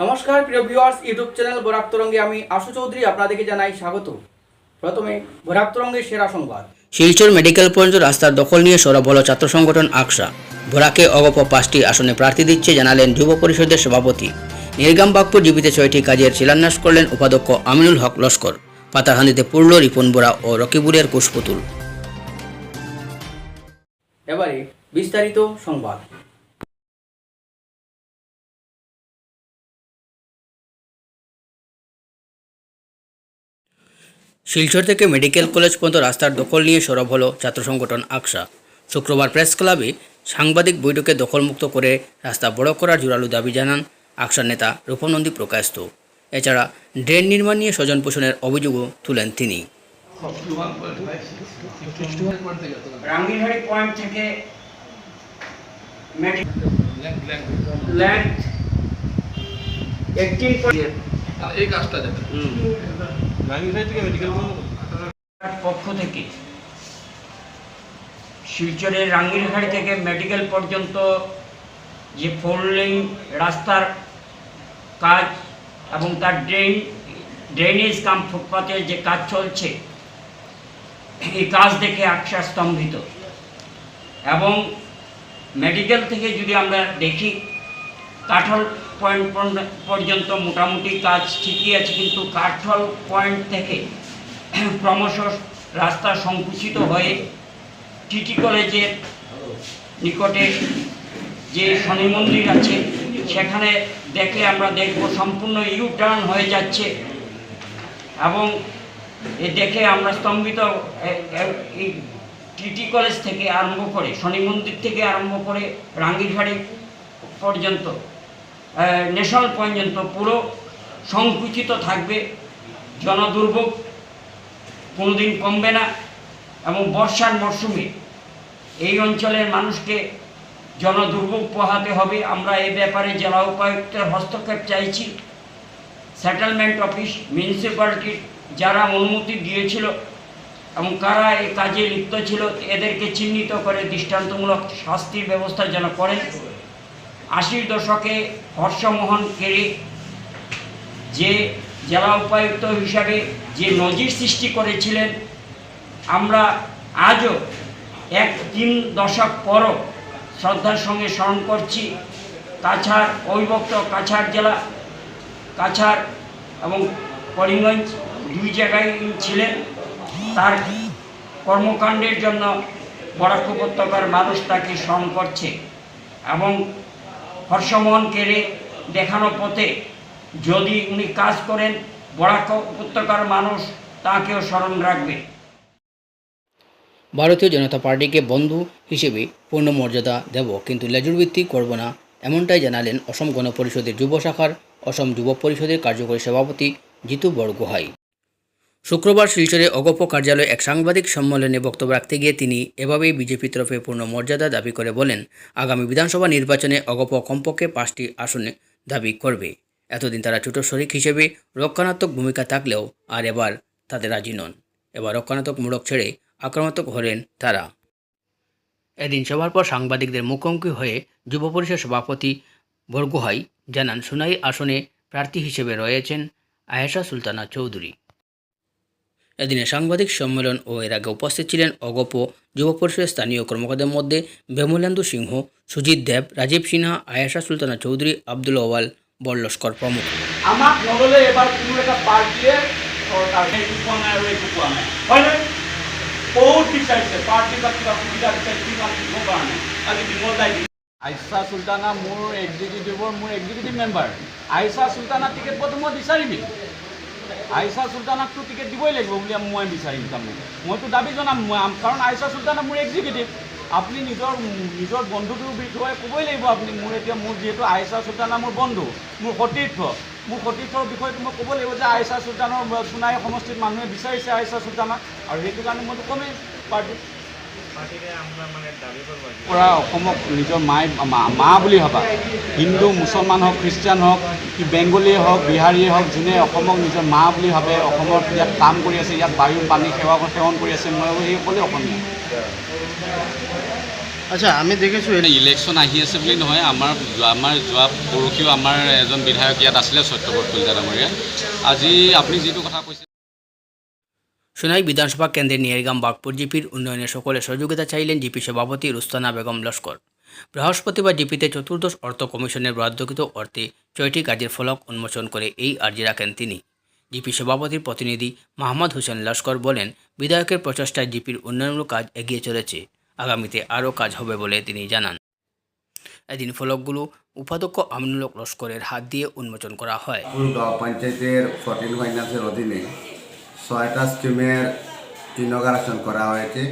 নমস্কার প্রিয় viewers YouTube channel Barak তরঙ্গে আমি আশু চৌধুরী আপনাদেরকে জানাই স্বাগত। প্রথমে বরাক তরঙ্গের সেরা সংবাদ। শিলচর মেডিকেল পর্যন্ত রাস্তার দখল নিয়ে সরব হল ছাত্র সংগঠন আকসা। ভোরাকে অগপ পাঁচটি আসনে প্রার্থী দিচ্ছে জানালেন যুব পরিষদের সভাপতি। নির্গাম বাগপুর জীবিতে ছয়টি কাজের শিলান্যাস করলেন উপাধ্যক্ষ আমিনুল হক লস্কর। পাতারহান্দিতে পূর্ণ রিপন বোরা ও রকিবুরের কুশপুতুল। এবারে বিস্তারিত সংবাদ। শিলচর থেকে মেডিকেল কলেজ পর্যন্ত রাস্তার দখল নিয়ে সরব হলো ছাত্র সংগঠন আকসা। শুক্রবার প্রেস ক্লাবে সাংবাদিক বৈঠকে দখলমুক্ত করে রাস্তা বড় করার জোরালো দাবি জানান আকসার নেতা রূপনন্দী প্রকাশত। এছাড়া ড্রেন নির্মাণ নিয়ে স্বজন পোষণের অভিযোগও তুলেন তিনি। এই কাজটা যাবে পক্ষ থেকে শিলচরের রাঙ্গিরহাড়ি থেকে মেডিকেল পর্যন্ত যে ফোর লেন রাস্তার কাজ এবং তার ড্রেন ড্রেনেজ কাম ফুটপাতের যে কাজ চলছে এই কাজ দেখে আকশা স্তম্ভিত। এবং মেডিকেল থেকে যদি আমরা দেখি কাঠল পয়েন্ট পর্যন্ত- মোটামুটি কাজ ঠিকই আছে, কিন্তু কাঠল পয়েন্ট থেকে ক্রমশ রাস্তা সংকুচিত হয়ে টিটি কলেজের নিকটে যে শনি মন্দির আছে, সেখানে দেখলে আমরা দেখব সম্পূর্ণ ইউ টার্ন হয়ে যাচ্ছে এবং এ দেখে আমরা স্তম্ভিত এই টিটি কলেজ থেকে আরম্ভ করে, শনি মন্দির থেকে আরম্ভ করে রাঙ্গিরহাড়ি পর্যন্ত ন্যাশনাল পর্যন্ত পুরো সংকুচিত থাকবে, জনদুর্ভোগ কোনোদিন কমবে না এবং বর্ষার মরশুমে এই অঞ্চলের মানুষকে জনদুর্ভোগ পোহাতে হবে। আমরা এই ব্যাপারে জেলা উপায়ুক্তের হস্তক্ষেপ চাইছি। সেটেলমেন্ট অফিস মিউনিসিপ্যালিটির যারা অনুমতি দিয়েছিল এবং কারা এই কাজে লিপ্ত ছিল, এদেরকে চিহ্নিত করে দৃষ্টান্তমূলক শাস্তির ব্যবস্থা যেন করেন। আশির দশকে হর্ষমোহন কেড়ে যে জেলা উপায়ুক্ত হিসাবে যে নজির সৃষ্টি করেছিলেন, আমরা আজও এক তিন দশক পরও শ্রদ্ধার সঙ্গে স্মরণ করছি। কাছাড় অবিভক্ত কাছাড় জেলা, কাছাড় এবং করিমগঞ্জ দুই জায়গায় ছিলেন। তার কর্মকাণ্ডের জন্য বরাক উপত্যকার মানুষ তাকে স্মরণ করছে এবং হর্ষমোহন কেড়ে দেখানো পথে যদি উনি কাজ করেন, বরাক উপত্যকার মানুষ তাকেও স্মরণ রাখবে। ভারতীয় জনতা পার্টিকে বন্ধু হিসেবে পূর্ণ মর্যাদা দেব, কিন্তু লেজুর ভিত্তি করব না, এমনটাই জানালেন অসম গণপরিষদের যুব শাখার অসম যুব পরিষদের কার্যকরী সভাপতি জিতু বরগোহাই শুক্রবার শিলচরে অগপ কার্যালয়ে এক সাংবাদিক সম্মেলনে বক্তব্য রাখতে গিয়ে তিনি এভাবেই বিজেপি তরফে পূর্ণ মর্যাদা দাবি করে বলেন, আগামী বিধানসভা নির্বাচনে অগপ কমপক্ষে পাঁচটি আসনে দাবি করবে। এতদিন তারা ছোট শরিক হিসেবে রক্ষণাত্মক ভূমিকা থাকলেও আর এবার তাদের রাজি নন। এবার রক্ষণাত্মক মূলক ছেড়ে আক্রমণাত্মক হলেন তারা। এদিন সভার পর সাংবাদিকদের মুখোমুখি হয়ে যুব পরিষদ সভাপতি বরগুহাই জানান, সুনাই আসনে প্রার্থী হিসেবে রয়েছেন আয়েশা সুলতানা চৌধুরী। এদিনে সাংবাদিক সম্মেলন ও এর আগে উপস্থিত ছিলেন অগপ যুব পরিষদের স্থানীয় কর্মকর্তাদের মধ্যে বেমুলেন্দু সিংহ সুজিত দেব রাজীব সিনহা আয়েশা সুলতানা চৌধুরী আব্দুল ওয়াল বল্লস্কর প্রমুখ। আমাক নললে এবাৰ কোনো নাই হয়নে? বহুত বিচাৰিছে পাৰ্টীৰ পৰা কিবা সুবিধা বিচাৰিছে কিবা আজি বিমল দাই আইচা চুলতানা মোৰ এক্সিকিউটিভৰ মোৰ executive member Aisha Sultana ticket প্ৰথম মই বিচাৰিবি। আইচা চুলতানাকতো টিকেট দিবই লাগিব বুলি মই বিচাৰিম তাৰমানে। মইতো দাবী জনাম কাৰণ আইচা চুলতানা মোৰ এক্সিকিউটিভ আপুনি নিজৰ নিজৰ বন্ধুটোৰ বিষয়ে ক'বই লাগিব আপুনি। মোৰ এতিয়া মোৰ যিহেতু আইচা চুলতানা মোৰ বন্ধু মোৰ সতীৰ্থ। মোৰ সতীৰ্থৰ বিষয়টো মই ক'ব লাগিব যে আইচা চুলতানৰ সোণাই সমষ্টিত মানুহে বিচাৰিছে আইচা চুলতানাক আৰু সেইটো কাৰণে মইতো ক'মেই। পাৰ্টীত পৰা অসমক নিজৰ মাই মা- মা বুলি ভাবা। হিন্দু মুছলমান হওক খ্ৰীষ্টিয়ান হওক কি বেংগলীয়ে হওক বিহাৰীয়ে হওক যোনে অসমক নিজৰ মা বুলি ভাবে অসমত ইয়াত কাম কৰি আছে ইয়াত বায়ু পানী সেৱা সেৱন কৰি আছে মই ভাবোঁ সেইসকলে অসমীয়া আচ্ছা আমি দেখিছোঁ মানে ইলেকশ্যন আহি আছে বুলি নহয় আমাৰ আমাৰ যোৱা পৰহিও আমাৰ এজন বিধায়ক ইয়াত আছিলে সত্যব্ৰত কলিতা ডাঙৰীয়া আজি আপুনি যিটো কথা কৈছে সোনাই বিধানসভা কেন্দ্রের নিয়ারগাম বাগপুর জিপির উন্নয়নে সকলে সহযোগিতা চাইলেন জিপি সভাপতি রুস্তানা বেগম লস্কর। বৃহস্পতিবার জিপিতে চতুর্দশ অর্থ কমিশনের বরাদ্দকৃত অর্থে ছয়টি কাজের ফলক উন্মোচন করে এই আর্জি রাখেন তিনি। জিপি সভাপতির প্রতিনিধি মাহমুদ হোসেন লস্কর বলেন, বিধায়কের প্রচেষ্টায় জিপির উন্নয়নমূলক কাজ এগিয়ে চলেছে, আগামীতে আরও কাজ হবে বলে তিনি জানান। এদিন ফলকগুলো উপাধ্যক্ষ আমিনুল লস্করের হাত দিয়ে উন্মোচন করা হয়। পঞ্চায়েতের ফাইন্যান্সের অধীনে ছয়টা স্কিমের ইনগ্রেশন করা হয়েছে।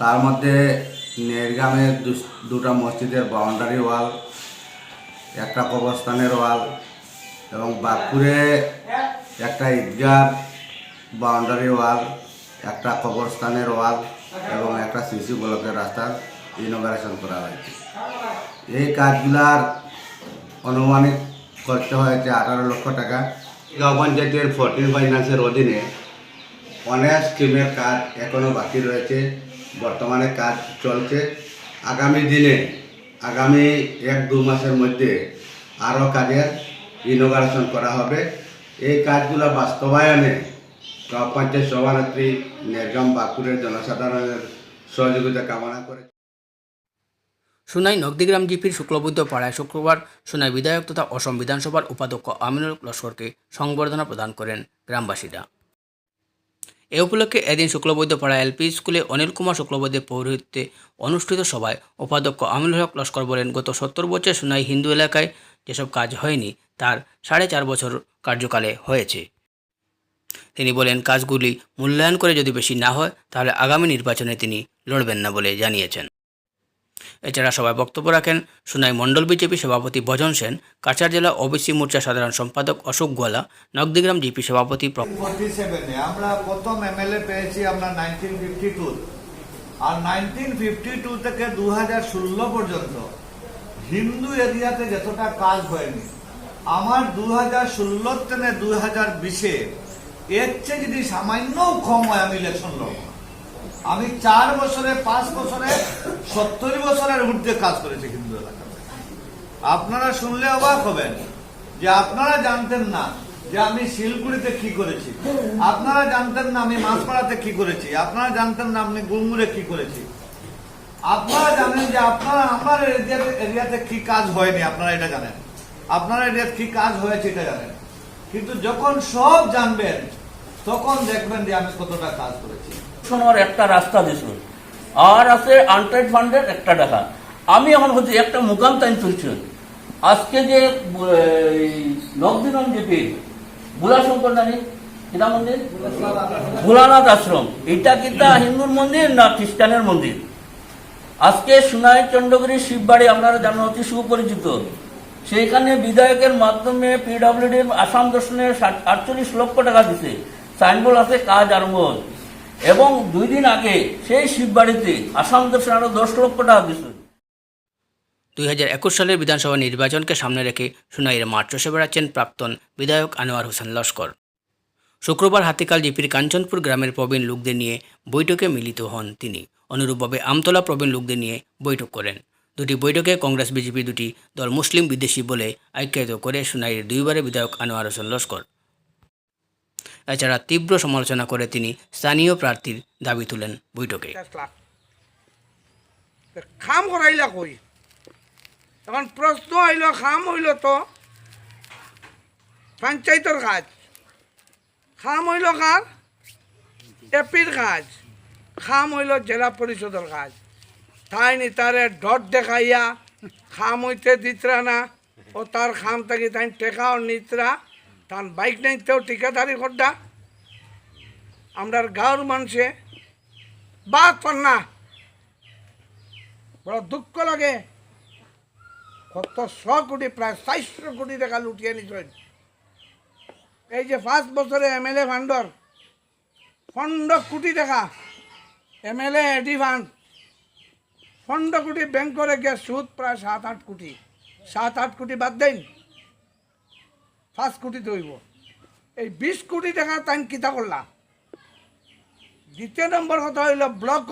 তার মধ্যে নেরগ্রামের দুটা মসজিদের বাউন্ডারি ওয়াল একটা কবরস্থানের ওয়াল এবং বাঁকুড়ে একটা ঈদগাহ বাউন্ডারি ওয়াল একটা কবরস্থানের ওয়াল এবং একটা শিশু ব্লকের রাস্তার ইনগ্রেশন করা হয়েছে। এই কাজগুলার অনুমানিক খরচ হয়েছে আঠারো লক্ষ টাকা। গাঁও পঞ্চায়েতের ফোরটিন ফাইন্যান্সের অধীনে অনেক স্কিমের কাজ এখনও বাকি রয়েছে। বর্তমানে কাজ চলছে। আগামী দিনে, আগামী এক দু মাসের মধ্যে আরও কাজের ইনোগ্রেশন করা হবে। এই কাজগুলো বাস্তবায়নে গাঁও পঞ্চায়েত সভানেত্রী নেরগাম বাঁকুড়ের জনসাধারণের সহযোগিতা কামনা করে সোনাই নগদিগ্রাম জিপির শুক্লবৈদ্য পাড়ায় শুক্রবার সোনাই বিধায়ক তথা অসম বিধানসভার উপাধ্যক্ষ আমিনুল লস্করকে সংবর্ধনা প্রদান করেন গ্রামবাসীরা। এ উপলক্ষে এদিন শুক্লবৈদ্য পাড়া এলপি স্কুলে অনিল কুমার শুক্লবৈদ্যের পৌরোহিত্যে অনুষ্ঠিত সভায় উপাধ্যক্ষ আমিনুল হক লস্কর বলেন, গত সত্তর বছর সোনাই হিন্দু এলাকায় যেসব কাজ হয়নি, তার সাড়ে চার বছর কার্যকালে হয়েছে। তিনি বলেন, কাজগুলি মূল্যায়ন করে যদি বেশি না হয়, তাহলে আগামী নির্বাচনে তিনি লড়বেন না বলে জানিয়েছেন। এছাড়া সভায় বক্তব্য রাখেন সোনাই মণ্ডল বিজেপি সভাপতি ভজন সেন, কাছাড় জেলা ওবিসি মোর্চা সাধারণ সম্পাদক অশোক গোয়ালা, নগদিগ্রাম জিপি সভাপতি আমরা প্রথম এমএলএ পেয়েছি আমরা নাইনটিন ফিফটি টু আর নাইনটিন ফিফটি টু থেকে দু হাজার ষোলো পর্যন্ত হিন্দু এরিয়াতে যতটা কাজ হয়নি। আমার দু হাজার ষোলো থেকে দু হাজার বিশে এর চেয়ে যদি সামান্য কম হয় আমি ইলেকশন লড়ব আমি চার বছরে, পাঁচ বছরে, সত্তর বছরের ঊর্ধ্বে কাজ করেছি হিন্দু এলাকাতে। আপনারা শুনলে অবাক হবেন যে আপনারা জানতেন না যে আমি শিলগুড়িতে কি করেছি। আপনারা জানতেন না আমি মাছপাড়াতে কি করেছি। আপনারা জানতেন না আমি গুমুরে কি করেছি। আপনারা জানেন যে আপনারা, আমার এরিয়াতে কি কাজ হয়নি, আপনারা এটা জানেন। আপনারা এরিয়াতে কি কাজ হয়েছে এটা জানেন। কিন্তু যখন সব জানবেন, তখন দেখবেন যে আমি কতটা কাজ করেছি। একটা রাস্তা দিছিল আর আছে ফান্ডের একটা টাকা আমি এখন বলছি একটা মুকাম আজকে যে জানি কিনা মন্দির আশ্রম। এটা হিন্দুর মন্দির না খ্রিস্টানের মন্দির? আজকে সোনাই চন্দ্রগিরি শিববাড়ি আপনারা জানেন অতি সুপরিচিত। সেইখানে বিধায়কের মাধ্যমে পিডব্লিউডির আসাম দর্শনের ষাট- আটচল্লিশ লক্ষ টাকা দিছে। সাইনবোর্ড আছে, কাজ আরম্ভ। এবং দুই দিন আগে সেই শিববাড়িতে আসাম দর্শন আরও দশ লক্ষ টাকা দিছে দুই হাজার একুশ সালের বিধানসভা নির্বাচনকে সামনে রেখে সুনাইয়ের মাঠ চষে বেড়াচ্ছেন প্রাক্তন বিধায়ক আনোয়ার হোসেন লস্কর। শুক্রবার হাতিকাল জিপির কাঞ্চনপুর গ্রামের প্রবীণ লোকদের নিয়ে বৈঠকে মিলিত হন তিনি। অনুরূপভাবে আমতলা প্রবীণ লোকদের নিয়ে বৈঠক করেন। দুটি বৈঠকে কংগ্রেস, বিজেপি দুটি দল মুসলিম বিদেশি বলে আখ্যায়িত করে সুনাইয়ের দুইবারের বিধায়ক আনোয়ার হোসেন লস্কর। এছাড়া তীব্র সমালোচনা করে তিনি স্থানীয় প্রার্থীর দাবি তুলেন বৈঠকে। খাম করাইলা কই? এখন প্রশ্ন হইল খাম হইল তো? পঞ্চায়েতর কাজ। খাম হইল কার এপির কাজ। খাম হইল জেলা পরিষদের কাজ। তাই নি তারে ডট দেখাইয়া, খাম হইতে দিতরা না। ও তার খাম থাকি তাই টেকাও নিতরা তার বাইক নাইতেও ঠিকাদারি করডা। আমরার গাঁর মানুষে বাদ পান না। বড় দুঃখ লাগে। কত শ কোটি প্রায় চারশো কোটি টাকা লুটিয়ে নিছেন এই যে পাঁচ বছরে এমএলএ ফান্ডর পনেরো কোটি টাকা এমএলএ এডি ফান্ড পনেরো কোটি ব্যাংক করে গিয়ে সুদ প্রায় সাত আট কোটি। সাত আট কোটি বাদ দেন। পাঁচ কোটি দইব এই বিশ কোটি টাকা তাই কিতা করলা দ্বিতীয় নম্বর কথা হইল ব্লক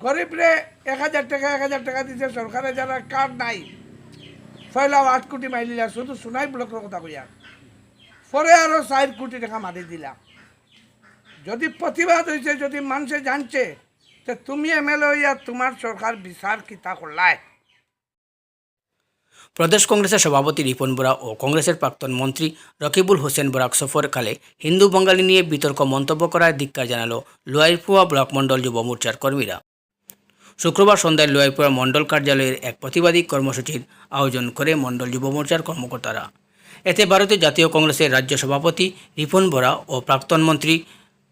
গরিবরে এক হাজার টাকা, এক হাজার টাকা দিতে সরকারে যারা কার্ড নাই। ফয়লাও আট কোটি মারিলা শুধু সোনাই ব্লকের কথা কইয়া পরে আরও চার কোটি টাকা মারি দিলা। যদি প্রতিবাদ হয়েছে যদি মানুষে জানছে যে তুমি এমএলএ হইয়া তোমার সরকার বিচার কিতা করলায় প্রদেশ কংগ্রেসের সভাপতি রিপন বোরা ও কংগ্রেসের প্রাক্তন মন্ত্রী রকিবুল হোসেন বোরাক সফরকালে হিন্দু বাঙালি নিয়ে বিতর্ক মন্তব্য করায় ধিক্কার জানালো লোয়াইপুয়া ব্লক মণ্ডল যুব মোর্চার কর্মীরা। শুক্রবার সন্ধ্যায় লোয়াইপুরা মণ্ডল কার্যালয়ের এক প্রতিবাদী কর্মসূচির আয়োজন করে মণ্ডল যুব মোর্চার কর্মকর্তারা। এতে ভারতীয় জাতীয় কংগ্রেসের রাজ্য সভাপতি রিপন বোরা ও প্রাক্তন মন্ত্রী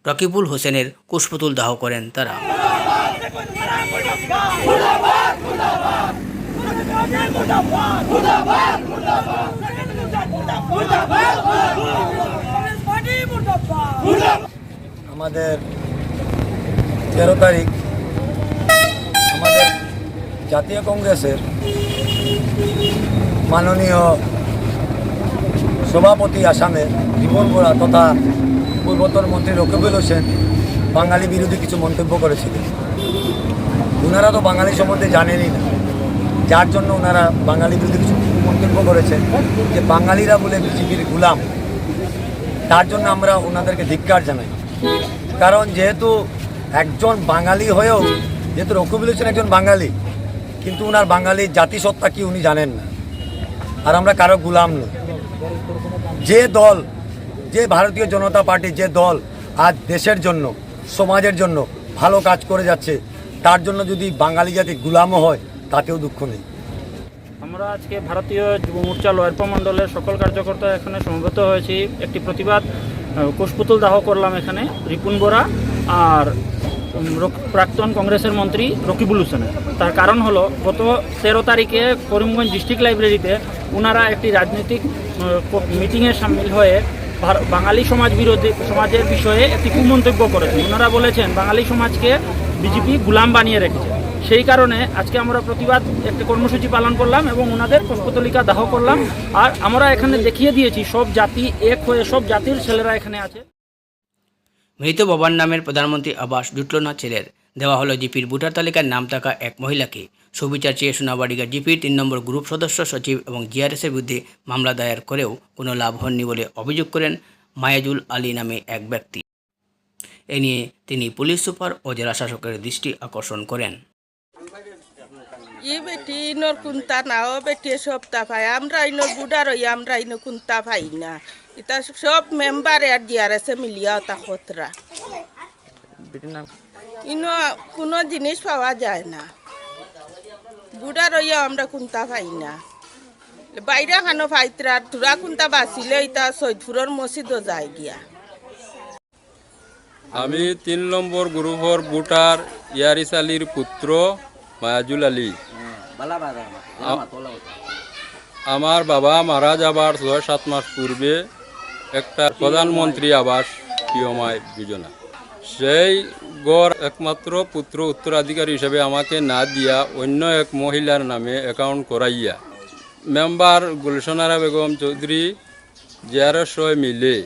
রকিবুল হোসেনের কুশপুতুল দাহ করেন তারা। আমাদের তেরো তারিখ আমাদের জাতীয় কংগ্রেসের মাননীয় সভাপতি আসামের রিপন বোরা তথা পূর্বতন মন্ত্রী রকিবুল হোসেন বাঙালি বিরোধী কিছু মন্তব্য করেছিলেন। ওনারা তো বাঙালি সম্বন্ধে জানেনই না। যার জন্য ওনারা বাঙালি বিরোধী কিছু মন্তব্য করেছেন যে বাঙালিরা বলে বিজেপির গুলাম, তার জন্য আমরা ওনাদেরকে ধিক্কার জানাই। কারণ যেহেতু একজন বাঙালি হয়েও, যেহেতু রকিবুল হোসেন একজন বাঙালি, কিন্তু ওনার বাঙালি জাতিসত্তা কি উনি জানেন না। আর আমরা কারও গুলাম নই। যে দল, যে ভারতীয় জনতা পার্টি, যে দল আজ দেশের জন্য, সমাজের জন্য ভালো কাজ করে যাচ্ছে, তার জন্য যদি বাঙালি জাতি গুলামও হয় তাতেও দুঃখ নেই। আমরা আজকে ভারতীয় যুব মোর্চা লয়ারপা মণ্ডলের সকল কার্যকর্তা এখানে সমবেত হয়েছি। একটি প্রতিবাদ কুশপুতুল দাহ করলাম এখানে, রিপুন বোরা আর প্রাক্তন কংগ্রেসের মন্ত্রী রকিবুল হোসেনের তার কারণ হলো, গত তেরো তারিখে করিমগঞ্জ ডিস্ট্রিক্ট লাইব্রেরিতে ওনারা একটি রাজনৈতিক মিটিংয়ে সামিল হয়ে বাঙালি সমাজ বিরোধী, সমাজের বিষয়ে একটি কুমন্তব্য করেছেন। ওনারা বলেছেন, বাঙালি সমাজকে বিজেপি গুলাম বানিয়ে রেখেছে। সেই কারণে আজকে আমরা প্রতিবাদ একটা কর্মসূচি পালন করলাম এবং ওনাদের পুষ্পতলিকা দাহ করলাম। আর আমরা এখানে দেখিয়ে দিয়েছি, সব জাতি এক হয়ে সব জাতির ছেলেরা এখানে আছে। মৃত বাবার নামের প্রধানমন্ত্রী আবাস জুটল না ছেলের দেওয়া হলো জিপির ভোটার তালিকার নাম থাকা এক মহিলাকে। সুবিচার চেয়ে সোনাবাড়িগা জিপির তিন নম্বর গ্রুপ সদস্য সচিব এবং জিআরএসের বিরুদ্ধে মামলা দায়ের করেও কোনো লাভ হননি বলে অভিযোগ করেন মায়াজুল আলী নামে এক ব্যক্তি। এ নিয়ে তিনি পুলিশ সুপার ও জেলা শাসকের দৃষ্টি আকর্ষণ করেন। ই বেটি ইনর কুন্তা না ও বেটি সপ্তাহ পাই আমরা ইনর বুড়া রই আমরা ইনো কুন্তা পাই না। এটা সব মেম্বার আর দিয়ার আছে মিলিয়া তা খতরা। ইনো কোনো জিনিস পাওয়া যায় না। বুড়া রইয়া আমরা কুন্তা পাই না। বাইরে খানো ফাইতরা তুরা কুন্তা বাঁচিলে ইতা সৈদপুরের মসজিদও যায় গিয়া। আমি তিন নম্বর গ্রুপর ভোটার ইয়ারিস আলীর পুত্র মায়াজুল আলী। আমার বাবা মারা যাবার ছয় সাত মাস পূর্বে একটা প্রধানমন্ত্রী আবাস পিয়মায় যোজনা সেই গড় একমাত্র পুত্র উত্তরাধিকারী হিসেবে আমাকে না দিয়া অন্য এক মহিলার নামে অ্যাকাউন্ট করাইয়া মেম্বার গুলশনারা বেগম চৌধুরী জেআরএস মিলে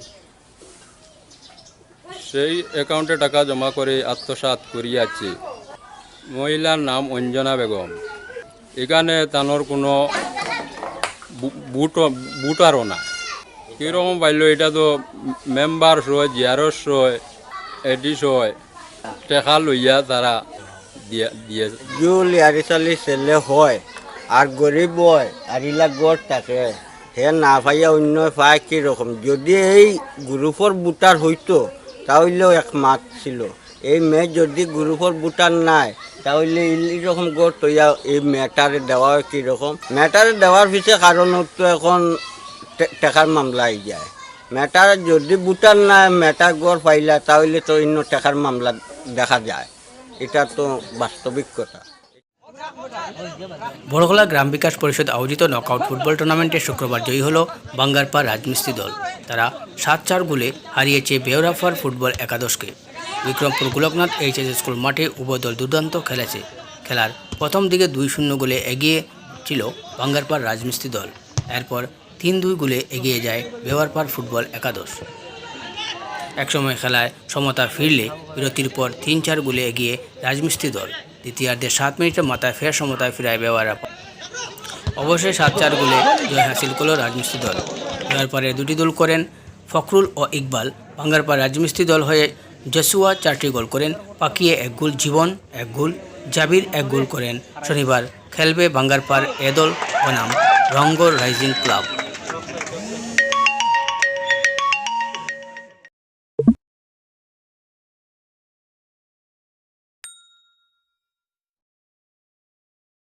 সেই অ্যাকাউন্টে টাকা জমা করে আত্মসাৎ করিয়াছে। মহিলার নাম অঞ্জনা বেগম। এখানে তানোর কোনো বুট, বুটারও না। কীরকম পাইল, এটা তো মেম্বার হয়, জিয়ারস হয়, এডিস হয়, টেকা লইয়া তারা দিয়া, দিয়ে আরিচালি ছেলে হয়, আর গরিব হয়, আর ইলা গড় থাকে, হে না পাইয়া অন্য পায় কীরকম। যদি এই গ্রুপর বুটার হইতো তাহলেও এক মাত ছিল। এই মেয়ে যদি গ্রুপর বুটার নাই তাহলে এইরকম গড় তৈয়া, এই মেটারে দেওয়া কীরকম মেটারে দেওয়ার পিছিয়ে কারণ তো এখন টাকার মামলা আই যায়। ম্যাটার যদি বুটার না ম্যাটার গড় পাইলা, তাহলে তো অন্য টাকার মামলা দেখা যায়। এটা তো বাস্তবিক কথা। বড়গোলা গ্রাম বিকাশ পরিষদ আয়োজিত নকআউট ফুটবল টুর্নামেন্টে শুক্রবার জয়ী হল বাঙ্গারপাড় রাজমিস্ত্রি দল। তারা সাত চার গোলে হারিয়েছে বেওরাফার ফুটবল একাদশকে। বিক্রমপুর গোলকনাথ এইচএস স্কুল মাঠে উভয় দল দুর্দান্ত খেলেছে। খেলার প্রথম দিকে দুই শূন্য গোলে এগিয়ে ছিল বাঙ্গারপাড় রাজমিস্ত্রি দল। এরপর তিন দুই গোলে এগিয়ে যায় বেওয়ারপাড় ফুটবল একাদশ। একসময় খেলায় সমতা ফিরলে বিরতির পর তিন চার গোলে এগিয়ে রাজমিস্ত্রি দল। দ্বিতীয়ার্ধে সাত মিনিটের মাথায় ফের সমতায় ফিরায় ব্যবহার অবশ্যই সাত চার গোলে জয় হাসিল করল রাজমিস্ত্রি দল। জয়ের দুটি দল করেন ফখরুল ও ইকবাল। ভাঙ্গারপাড় রাজমিস্ত্রি দল হয়ে জসুয়া চারটি গোল করেন। পাকিয়ে এক গোল, জীবন এক গোল, জাবির এক গোল করেন। শনিবার খেলবে বাঙ্গারপার এদল দল বনাম রঙ্গর রাইজিং ক্লাব।